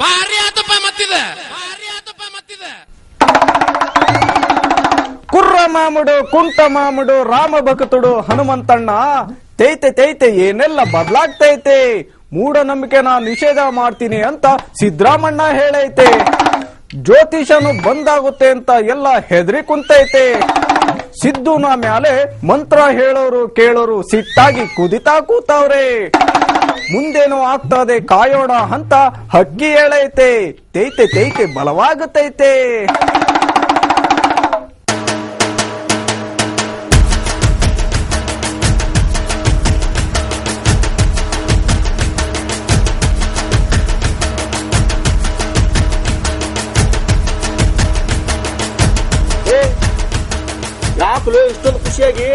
ಭಾರಿ ಆತಪ್ಪ ಮತ್ತಿದ. ಭಾರಿ ಆತಪ್ಪ ಮತ್ತಿದ. ಕುರ್ರ ಮಾಮುಡು, ಕುಂಟ ಮಾಮುಡು, ರಾಮ ಭಕ್ತುಡು, ಹನುಮಂತಣ್ಣ. ತೈತೆ ತೈತೆ, ಏನೆಲ್ಲ ಬದಲಾಗ್ತೈತೆ? ಮೂಢನಂಬಿಕೆನ ನಿಷೇಧ ಮಾಡ್ತೀನಿ ಅಂತ ಸಿದ್ದರಾಮಣ್ಣ ಹೇಳೈತೆ. ಜ್ಯೋತಿಷನು ಬಂದಾಗುತ್ತೆ ಅಂತ ಎಲ್ಲ ಹೆದರಿ ಕುಂತೈತೆ. ಸಿದ್ದುನ ಮ್ಯಾಲೆ ಮಂತ್ರ ಹೇಳೋರು, ಕೇಳೋರು ಸಿಟ್ಟಾಗಿ ಕುದಿತಾ ಕೂತವ್ರೆ. ಮುಂದೇನು ಆಗ್ತದೆ ಕಾಯೋಣ ಅಂತ ಹಕ್ಕಿ ಹೇಳೈತೆ ತೈತೆ ತೈತೆ ಬಲವಾಗುತ್ತೈತೆ ಯಾಕಲೋ ಇಷ್ಟೊಂದು ಖುಷಿಯಾಗಿ?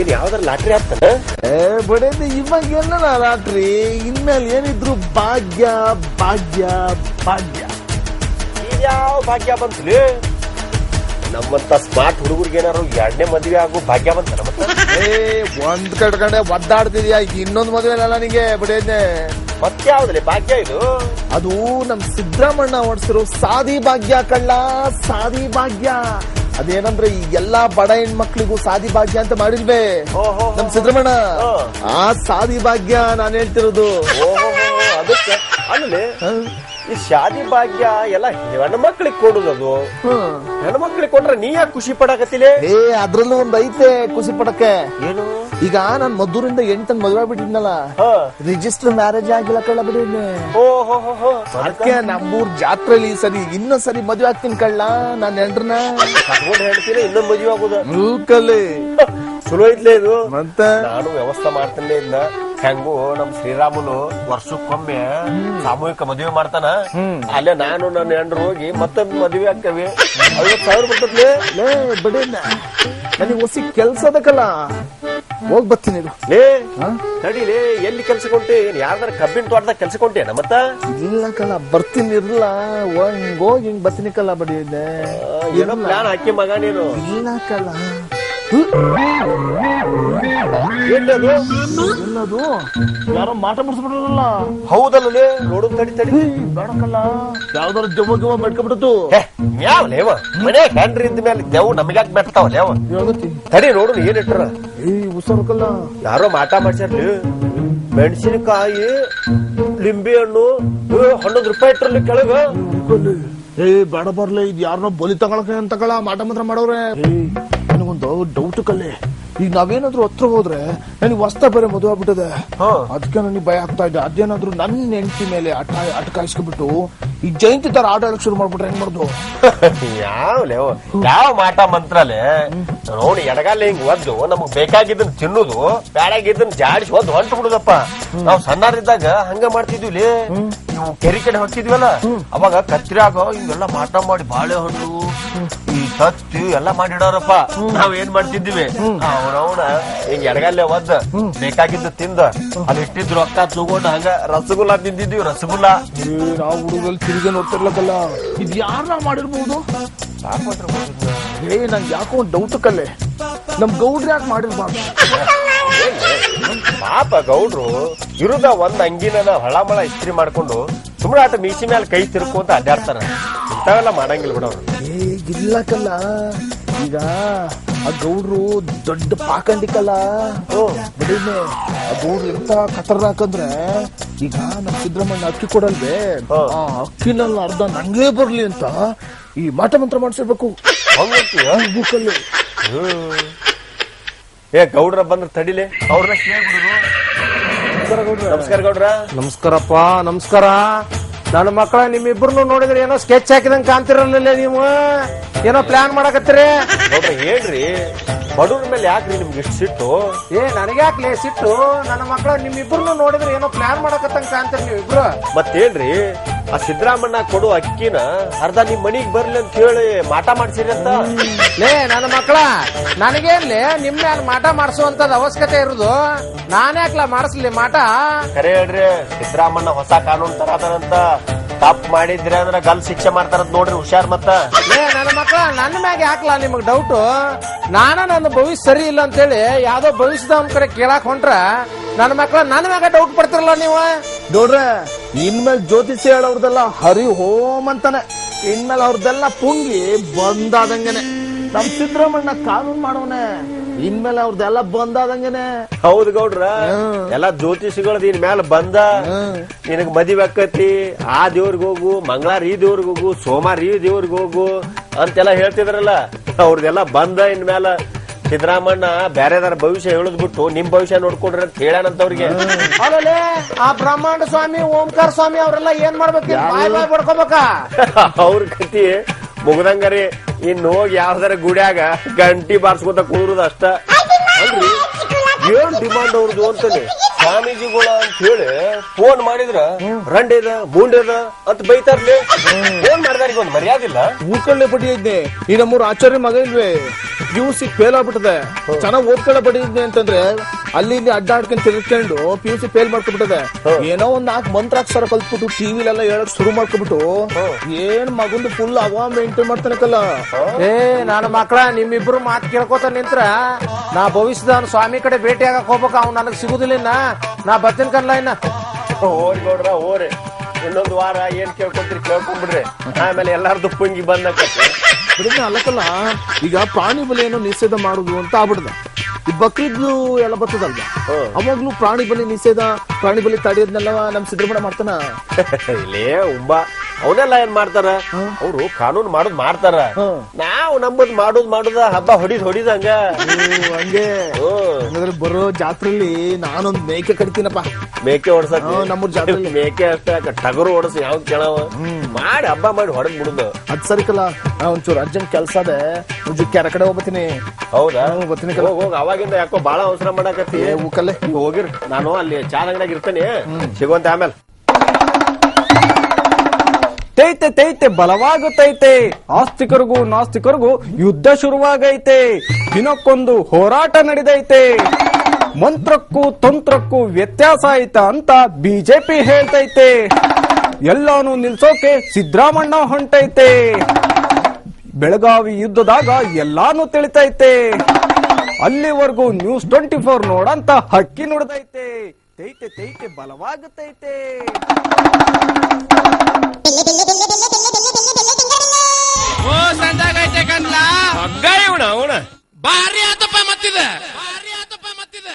ಏನ್ ಯಾವ್ದಾರ ಲಾಟ್ರಿ ಆಗ್ತದೆ? ಏ ಬಡೇದು ಇವಾಗ ಎಲ್ಲ ಲಾಟ್ರಿ? ಇನ್ಮೇಲೆ ಏನಿದ್ರು ಭಾಗ್ಯ ಭಾಗ್ಯ ಭಾಗ್ಯ. ಯಾವ ಭಾಗ್ಯ ಬಂತಲಿ? ನಮ್ಮಂತ ಸ್ಮಾರ್ಟ್ ಹುಡುಗರಿಗೆ ಏನಾರು ಎರಡನೇ ಮದುವೆ ಆಗು ಭಾಗ್ಯ ಬಂತ ಏ ಒಂದ್ ಕಟ್ಕೊಂಡೆ ಒದ್ದಾಡ್ತಿದ್ಯಾ? ಇನ್ನೊಂದ್ ಮದುವೆ ಅಲ್ಲ ನಿಂಗೆ ಬಡೇದ್ನೆ ಮತ್ತೆ ಯಾವ್ದಲ್ಲಿ ಭಾಗ್ಯ ಇದು? ಅದು ನಮ್ ಸಿದ್ದರಾಮಣ್ಣ ಓಡಿಸಿರು ಸಾದಿ ಭಾಗ್ಯ ಕಳ್ಳ ಸಾದಿ ಭಾಗ್ಯ. ಅದೇನಂದ್ರೆ ಈ ಎಲ್ಲಾ ಬಡ ಹೆಣ್ಮಕ್ಳಿಗೂ ಸಾದಿ ಭಾಗ್ಯ ಅಂತ ಮಾಡಿಲ್ವೇ ನಮ್ ಸಿದ್ದರಾಮಣ್ಣ ಆ ಸಾದಿ ಭಾಗ್ಯ ನಾನು ಹೇಳ್ತಿರೋದು. ಅದಕ್ಕೆ. ಅಲ್ಲೇ ಈ ಶಾದಿ ಭಾಗ್ಯ ಎಲ್ಲ ಹೆಣ್ಣು ಮಕ್ಳಿಗೆ ಕೊಡುದದು ಹೆಣ್ಮಕ್ಳಿಗೆ ಕೊಟ್ರೆ ನೀ ಯಾಕೆ ಖುಷಿ ಪಡಕತ್ತಿಲೆ? ಏ ಅದ್ರಲ್ಲೂ ಒಂದ್ ಐತೆ ಖುಷಿ ಪಡಕ್ಕೆ. ಏನು? ಈಗ ನಾನ್ ಮದ್ದೂರಿಂದ ಎಂಟನ್ ಮದುವೆ ಆಗ್ಬಿಟ್ಟಿದ್ನಲ್ಲ ರಿಜಿಸ್ಟರ್ ಮ್ಯಾರೇಜ್ ಆಗಿಲ್ಲ ಕಳ್ಳ ಬಿಡಿದ್ನೆ ಅದಕ್ಕೆ ನಮ್ಮೂರ್ ಜಾತ್ರೆಲಿ ಈ ಸರಿ ಇನ್ನೊಂದ್ ಸರಿ ಮದ್ವೆ ಆಗ್ತೀನಿ ಕಳ್ಳ ನಾನ್ ಎಂಟ್ರನ್ನ ಹೇಳ್ತೀನಿ ಇನ್ನೊಂದು ಮದುವೆ ಆಗುದ. ಮೂಕಲ್ಲಿ. ಚಲೋ ಐತ್ಲೇ ಇದು. ಮತ್ತ? ನಾನು ವ್ಯವಸ್ಥೆ ಮಾಡ್ತಿರ್ಲೇ ಇಲ್ಲ. ಹೆಂಗು ನಮ್ ಶ್ರೀರಾಮುಲು ವರ್ಷಕ್ಕೊಮ್ಮೆ ಸಾಮೂಹಿಕ ಮದುವೆ ಮಾಡ್ತಾನ. ಅಲ್ಲೇ ನಾನು ನನ್ನ ಹೆಂಡ್ರು ಹೋಗಿ ಮತ್ತೆ ಮದುವೆ ಆಗ್ತೇವೆ. ಐವತ್ ಸಾವಿರ ಬರ್ತದ್ಲೇ ಬಿಡಿ ನನಗೆ ಹೊಸಿ ಕೆಲ್ಸ ಅದಕ್ಕಲ್ಲ ಹೋಗ್ ಬರ್ತೀನಿ ಇರು. ಲೇ ತಡಿಲೇ ಎಲ್ಲಿ ಕೆಲ್ಸ ಏನ್ ಯಾರ್ದಾರ ಕಬ್ಬಿನ ತೋಟದಾಗ ಕೆಲ್ಸ ಕೊಂಟೇನ ಮತ್ತ? ಇಲ್ಲ ಕಲ್ಲ ಬರ್ತೀನಿ ಇರ್ಲ. ಹಿಂಗ್ ಹೋಗಿ ಹಿಂಗ್ ಬರ್ತೀನಿ ಕಲ್ಲ ಬಡಿಯಿದ್ದೆ ಆ, ಏನೋ ಪ್ಲಾನ್ ಹಾಕಿ ಮಗ ನೀನು. ಇಲ್ಲ ಕಲ್ಲ ಎಲ್ಲದು? ಯಾರೋ ಮಾಟ ಮುಡ್ಸ್ಬಿಟ್ರಲ್ಲ ಹೌದಲ್ಲೇ ನೋಡು ತಡಿ ತಡಿ. ಬೇಡಕಲ್ಲ ಯಾವ್ದಾರು ಜವ ಗಿವ ಮಾಡ್ಕೊಬಿಡತು ಹೇ ಯಾವ ಲೇವ. ಮನೆ ಹೆಂಡ್ರಿ ಇದ್ದ ಮೇಲೆ ದೇವ್ ನಮಗ್ಯಾಕ್ ಮೆಟ್ತಾವ ಲೇವ? ತಡಿ ನೋಡು ಏನ್ ಇಟ್ರ? ಏ ಉಸರ್ಕಲ್ಲ ಯಾರೋ ಮಾಟ ಮಾಡ್ಸ್ಯಾರ್ಲಿ. ಮೆಣಸಿನಕಾಯಿ ಲಿಂಬೆ ಹಣ್ಣು ಹನ್ನೊಂದು ರೂಪಾಯಿ ಇಟ್ರಲ್ಲಿ ಕೆಳಗ. ಏ ಬೇಡ ಬರ್ಲಿ ಇದು ಯಾರನ್ನೋ ಬಲಿ ತಗೊಳಕ ಅಂತ ಕಳ ಮಾಟ ಮಾತ್ರ ಮಾಡವ್ರೆ ಏ ನನಗೊಂದು ಡೌಟ್ ಕಲ್ಲೆ ಈಗ ನಾವೇನಾದ್ರೂ ಹತ್ರ ಹೋದ್ರೆ ನನಗೆ ಹೊಸ್ತ ಬೇರೆ ಮದುವೆ ಆಗ್ಬಿಟ್ಟದೆ. ಹಾ. ಅದಕ್ಕೆ ನನಗೆ ಭಯ ಆಗ್ತಾ ಇದೆ. ಅದೇನಾದ್ರೂ ನನ್ನ ಹೆಂಡತಿ ಮೇಲೆ ಅಟ ಅಟಕಾಯಿಸ್ಕೊಬಿಟ್ಟು ಈ ಜಯಂತಿ ತರ ಆಟ ಆಡಕ್ ಶುರು ಮಾಡ್ಬಿಟ್ರೆ ಹೆಂಗ್ ಮಾಡುದು? ಯಾವ ಯಾವ ಮಾಟ ಮಂತ್ರಲೆ? ನೋಡಿ ಎಡಗಾಲ ಹಿಂಗ್ ಒದ್ದು ನಮಗ್ ಬೇಕಾಗಿದ್ದನ್ ತಿನ್ನುದು ಬ್ಯಾಡಾಗಿದ್ದನ್ ಜಾಡಿಸಿ ಒದ್ದು ಹೊಂಟು ಬಿಡುದಪ್ಪ. ನಾವ್ ಸಣ್ಣರಿದ್ದಾಗ ಹಂಗ ಮಾಡ್ತಿದ್ವಿ ನೀವು ಕೆರಿ ಕಡೆ ಹೋಗ್ತಿದ್ವಲ್ಲ ಅವಾಗ ಕತ್ತಿರಾಗ ಇವೆಲ್ಲ ಮಾಟ ಮಾಡಿ ಬಾಳೆ ಬಾಳೆಹಣ್ಣು ಈ ತತ್ತಿ ಎಲ್ಲ ಮಾಡಿಡೋರಪ್ಪ. ನಾವ್ ಏನ್ ಮಾಡ್ತಿದ್ವಿ ಅವನವನ ಹಿಂಗ್ ಎಡಗಾಲೆ ಒದ್ದ ಬೇಕಾಗಿದ್ದು ತಿಂದ. ಅಲ್ಲಿ ಇಟ್ಟಿದ್ರು ರೊಕ್ಕ ತಗೊಂಡು ಹಂಗ ರಸಗುಲ್ಲ ತಿಂದಿದ್ವಿ ರಸಗುಲ್ಲ. ನಾವ್ ಹುಡುಗಲ್ಲಿ ತಿರುಗಿ ನೋಡ್ತಿರ್ಲಕ್ಕಲ್ಲ. ಇದು ಯಾರ ಮಾಡಿರ್ಬೋದು? ಏ ನಂಗೆ ಯಾಕೋ ಒಂದು ಡೌಟ್ ಕಲ್ಲೆ ನಮ್ ಗೌಡ್ರ ಯಾಕೆ ಮಾಡಿರ್ಬಾರ್ದು? ಪಾಪ ಗೌಡ್ರು ಇರುದ ಒಂದ್ ಅಂಗಿನ ಹಳಮಳ ಇಸ್ತ್ರಿ ಮಾಡ್ಕೊಂಡು ಸುಮ್ಮನೆ ಆಟ ಮೀಸಿ ಮೇಲೆ ಕೈ ತಿರ್ಕೊಂತ ಅಡ್ಡಾಡ್ತಾರ ಇಂಥವೆಲ್ಲ ಮಾಡಂಗಿಲ್ಲ ಬಿಡವ್ರು ಏ ಇಲ್ಲಕಲ್ಲ ಈಗ ಆ ಗೌಡ್ರು ದೊಡ್ಡ ಪಾಕಂಡಿಕಲ್ಲ ಬಿಡಿದ್ನೆ ಆ ಗೌಡ್ರು ಎಂತ ಕತರ್ನಾಕಂದ್ರೆ ಈಗ ನಮ್ ಸಿದ್ದರಾಮಣ್ಣ ಅಕ್ಕಿ ಕೊಡಲ್ವೇ? ಆ ಅಕ್ಕಿನಲ್ಲಿ ಅರ್ಧ ನಂಗೇ ಬರ್ಲಿ ಅಂತ ಈ ಮಾಟ ಮಂತ್ರ ಮಾಡಿಸಿರ್ಬೇಕು. ಬುಕ್ಕಲ್ಲಿ. ಏ ಗೌಡ್ರ ಬಂದ್ರೆ ತಡಿಲೆ. ಅವ್ರನ್ನ ನಮಸ್ಕಾರ ಗೌಡ್ರ. ನಮಸ್ಕಾರಪ್ಪ ನಮಸ್ಕಾರ. ನನ್ನ ಮಕ್ಕಳ ನಿಮ್ಮಿಬ್ರು ನೋಡಿದ್ರೆ ಏನೋ ಸ್ಕೆಚ್ ಹಾಕಿದಂಗೆ ಕಾಣ್ತಿರಲಿಲ್ಲ ನೀವು? ಏನೋ ಪ್ಲಾನ್ ಮಾಡಕತ್ತೀರಿ? ಒಬ್ಬ ಹೇಳ್ರಿ ಬಡವ್ರ ಮೇಲೆ ಯಾಕ್ರಿ ನಿಮ್ಗೆ ಇಷ್ಟು ಸಿಟ್ಟು? ಏ ನನಗೆ ನನಗ್ಯಾಕ್ಲೆ ಸಿಟ್ಟು? ನನ್ನ ಮಕ್ಕಳ ನಿಮ್ಮಿಬ್ರು ನೋಡಿದ್ರೆ ಏನೋ ಪ್ಲಾನ್ ಮಾಡಕತ್ತಂಗೆ ಕಾಣ್ತೀರಿ ನೀವು ಇಬ್ರು ಮತ್ತೇನ್ರಿ ಆ ಸಿದ್ದರಾಮಣ್ಣ ಕೊಡು ಅಕ್ಕಿನ ಅರ್ಧ ನಿಮ್ ಮನಿಗ್ ಬರ್ಲಿ ಅಂತ ಹೇಳಿ ಮಾಟ ಮಾಡ್ಸಿರಿ ಅಂತ. ಲೇ ನನ್ನ ಮಕ್ಕಳ ನನಗೇನ್ಲಿ ನಿಮ್ ಮ್ಯಾಲ ಮಾಟ ಮಾಡಿಸುವಂತ ಅವಶ್ಯಕತೆ ಇರುದು? ನಾನ್ಯಾಕ್ಲ ಮಾಡಿಸ್ಲಿ ಮಾಟ? ಖರೆ ಹೇಳ್ರಿ ಸಿದ್ದರಾಮಣ್ಣ ಹೊಸ ಕಾನೂನು ತರ ಅದರಂತ. ತಪ್ಪು ಮಾಡಿದ್ರಿ ಅಂದ್ರೆ ಗಲ್ ಶಿಕ್ಷೆ ಮಾಡ್ತಾರಂತ ನೋಡ್ರಿ ಹುಷಾರ್ ಮತ್ತ. ಲೇ ನನ್ನ ಮಕ್ಕಳ ನನ್ನ ಮ್ಯಾಗ ಹಾಕ್ಲ ನಿಮಗ್ ಡೌಟ್ ನಾನ ನನ್ನ ಭವಿಷ್ಯ ಸರಿ ಇಲ್ಲ ಅಂತೇಳಿ ಯಾವ್ದೋ ಭವಿಷ್ಯದ ಕಡೆ ಕೇಳಾಕ್ ಹೊಂಟ್ರ ನನ್ನ ಮಕ್ಕಳ ನನ್ನ ಮ್ಯಾಗ ಡೌಟ್ ಪಡ್ತಿರಲ್ಲ ನೀವು? ಗೌಡ್ರೆ ಇನ್ಮೇಲೆ ಜ್ಯೋತಿಷಿ ಹೇಳೋರ್ದೆಲ್ಲ ಹರಿ ಹೋಮ್ ಅಂತಾನೆ. ಇನ್ಮೇಲೆ ಅವ್ರದ್ದೆಲ್ಲ ಪುಂಗಿ ಬಂದಾದಂಗೆನೆ. ನಮ್ ಸಿದ್ದರಾಮಣ್ಣ ಕಾನೂನ್ ಮಾಡೋನೆ. ಇನ್ಮೇಲೆ ಅವ್ರದ್ದೆಲ್ಲ ಬಂದಾದಂಗೆನೆ. ಹೌದು ಗೌಡ್ರ. ಎಲ್ಲಾ ಜ್ಯೋತಿಷಿಗಳದ್ ಇನ್ ಮ್ಯಾಲ ಬಂದ. ನಿನಗ್ ಮದಿವೆ ಆಕತಿ. ಆ ದೇವ್ರಿಗೆ ಹೋಗು ಮಂಗಳಾರ ಈ ದೇವ್ರಿಗೆ ಹೋಗು ಸೋಮವಾರ ಈ ದೇವ್ರಿಗೆ ಹೋಗು ಅಂತೆಲ್ಲ ಹೇಳ್ತಿದ್ರಲ್ಲ. ಅವ್ರದೆಲ್ಲ ಬಂದ ಇನ್ಮೇಲೆ. ಸಿದ್ದರಾಮಣ್ಣ ಬ್ಯಾರೆದಾರ ಭವಿಷ್ಯ ಹೇಳದ್ ಬಿಟ್ಟು ನಿಮ್ ಭವಿಷ್ಯ ನೋಡ್ಕೊಂಡ್ರಿ ಅಂತ ಹೇಳ್ಯಾನಂತವ್ರಿಗೆ ಅಲ್ಲೇ ಆ ಬ್ರಹ್ಮಾಂಡ ಸ್ವಾಮಿ ಓಂಕಾರ ಸ್ವಾಮಿ ಅವರೆಲ್ಲ ಏನ್ ಮಾಡ್ಬೇಕು? ಬಾಯ್ ಬಾಯ್ ಬಡ್ಕೋಬೇಕಾ? ಅವ್ರ ಕತಿ ಮುಗ್ದಂಗರಿ ಇನ್ ಹೋಗಿ ಯಾವ್ದಾರ ಗುಡ್ಯಾಗ ಗಂಟಿ ಬಾರ್ಸ್ಕೊತ ಕೂರುದ ಅಷ್ಟ. ಅಲ್ರಿ? ಏನ್ ಡಿಮಾಂಡ್ ಅವ್ರದ್ದು ಅಂತಾನೆ ಸ್ವಾಮೀಜಿಗಳ ಅಂತ ಹೇಳಿ ಫೋನ್ ಮಾಡಿದ್ರ ರಂಡೇದ ಬೂಂಡೇದ ಅಂತ ಬೈತಾರ್ಲಿ. ಏನ್ ಮಾಡ್ದಾರ ಈಗ ಒಂದ್ ಮರ್ಯಾದಿಲ್ಲ? ಊದ್ಕೊಳ್ಳೆ ಪಟ್ಟಿ ಇದ್ದೆ ಈ ನಮ್ಮೂರ್ ಆಚಾರ್ಯ ಮಗ ಇಲ್ವೇ? ಪಿ ಯು ಸಿ ಫೇಲ್ ಆಗ್ಬಿಟ್ಟದೆ. ಚೆನ್ನಾಗಿ ಓದ್ಕೊಳ್ಳ ಬಡ್ಡಿ ಅಂತಂದ್ರೆ ಅಲ್ಲಿ ಇಲ್ಲಿ ಅಡ್ಡಾಡ್ಕೊಂಡ್ ತಿಳ್ಕೊಂಡು ಪಿ ಯು ಸಿ ಫೇಲ್ ಮಾಡ್ಕೊಬಿಟ್ಟದೆ. ಏನೋ ಒಂದ್ ನಾಲ್ಕು ಮಂತ್ರಾಕ್ಷರ ಕಲ್ತ್ಬಿಟ್ಟು ಟಿವಿಲೆಲ್ಲ ಹೇಳಕ್ ಶುರು ಮಾಡ್ಕೊಬಿಟ್ಟು ಏನ್ ಮಗುಂದು ಫುಲ್ ಅವಾಮ್ ಮೇಂಟೈನ್ ಮಾಡ್ತಾನಕ್ಕಲ್ಲ ಏ ನಾನು ಮಕ್ಕಳ ನಿಮ್ಮಿಬ್ರು ಮಾತು ಕೇಳ್ಕೊತ ನಿಂತ್ರ ನಾ ಭವಿಷ್ಯದ ಸ್ವಾಮಿ ಕಡೆ ಭೇಟಿ ಆಗಕ್ ಹೋಗ್ಬೇಕ ಅವ್ನು ನನಗೆ ಸಿಗುದಿಲ್ಲ. ನಾ ಬರ್ತೀನಿ ಕನ್ಲ ಇನ್ನ. ಓರಿ ನೋಡ್ರ ಓರಿ ಇನ್ನೊಂದು ವಾರ ಏನ್ ಕೇಳ್ಕೊಂತೀರಿ ಕೇಳ್ಕೊಂಡ್ಬಿಡ್ರಿ ಆಮೇಲೆ ಎಲ್ಲಾರ್ದು ಪುಂಗಿ ಬಂದಕತಿ ಬಿಡಿನ ಅಲ್ಲಕ್ಕಲ್ಲ ಈಗ ಪ್ರಾಣಿ ಬಲಿಯನ್ನು ನಿಷೇಧ ಮಾಡುದು ಅಂತ ಆಗ್ಬಿಡ್ದ. ಈ ಬಕ್ರೀದ್ಲು ಎಲ್ಲ ಬರ್ತದಲ್ವ? ಅವಾಗ್ಲೂ ಪ್ರಾಣಿ ಬಲಿ ನಿಷೇಧ ಪ್ರಾಣಿ ಬಲಿ ತಡೆಯೋದ್ನೆಲ್ಲ ನಮ್ ಸಿದ್ದರಾಮಯ್ಯ ಮಾಡ್ತಾನ? ಇಲ್ಲೇ ಉಂಬ. ಅವನೆಲ್ಲ ಏನ್ ಮಾಡ್ತಾರ? ಅವ್ರು ಕಾನೂನು ಮಾಡುದ್ ಮಾಡ್ತಾರ. ನಾವು ನಮ್ಮದ್ ಮಾಡೋದ್ ಮಾಡುದ ಹಬ್ಬ ಹೊಡಿದ್ ಹೊಡಿದ ಹಂಗ. ಹಂಗಾದ್ರೆ ಬರೋ ಜಾತ್ರೆಲಿ ನಾನೊಂದ್ ಮೇಕೆ ಕಡಿತೀನಪ್ಪ ಮೇಕೆ ನಮ್ಮ ನಮ್ಮೂರ್ ಜಾತ್ರೆಲಿ. ಮೇಕೆ ಅಷ್ಟೇ ಟಗರು ಹೊಡಸ್ ಯಾವ ಕೇಳವ? ಮಾಡಿ ಹಬ್ಬ ಮಾಡಿ ಹೊಡೆದ್ ಬಿಡುದು. ಅದ್ ಸರಿಕಲ್ಲ ನಾವ್ ಒಂಚೂರು ಅರ್ಜೆಂಟ್ ಕೆಲ್ಸ ಅದೇ. ಒಂಚೂರು ಕೆರೆ ಕಡೆ ಹೋಗ್ಬತ್ತೀನಿ. ಹೌದಾ? ಬರ್ತೀನಿ. ಹೋಗ್ ಅವಾಗಿಂದ ಯಾಕೋ ಬಾಳ ಅವಸರ ಮಾಡಕತ್ತಿ. ನೀವ್ ಹೋಗಿರ್ ನಾನು ಅಲ್ಲಿ ಚಾರ್ ಅಂಗಡಿಯಾಗ ಇರ್ತೇನೆ ಸಿಗುವಂತೆ ಆಮೇಲೆ. ತೈತೆ ತೈತೆ ಬಲವಾಗುತ್ತೈತೆ ಆಸ್ತಿಕರಿಗೂ ನಾಸ್ತಿಕರಿಗೂ ಯುದ್ಧ ಶುರುವಾಗೈತೆ. ದಿನಕ್ಕೊಂದು ಹೋರಾಟ ನಡೆದೈತೆ. ಮಂತ್ರಕ್ಕೂ ತಂತ್ರಕ್ಕೂ ವ್ಯತ್ಯಾಸ ಐತ ಅಂತ ಬಿಜೆಪಿ ಹೇಳ್ತೈತೆ. ಎಲ್ಲಾನು ನಿಲ್ಸೋಕೆ ಸಿದ್ದರಾಮಣ್ಣ ಹೊಂಟೈತೆ. ಬೆಳಗಾವಿ ಯುದ್ಧದಾಗ ಎಲ್ಲಾನು ತಿಳಿತೈತೆ. ಅಲ್ಲಿವರೆಗೂ ನ್ಯೂಸ್ ಟ್ವೆಂಟಿ ಫೋರ್ ನೋಡಂತ ಹಕ್ಕಿ ನುಡ್ದೈತೆ. ತೈತೆ ತೈತೆ ಬಲವಾಗುತ್ತೈತೆ ಓ ಸಂಜಾಗೈತೆ ಕನ್ಲ ಹಗ್ಗ ಇವಣ ಅವಣ ಭಾರಿ ಆತಪ್ಪ ಮತ್ತಿದ.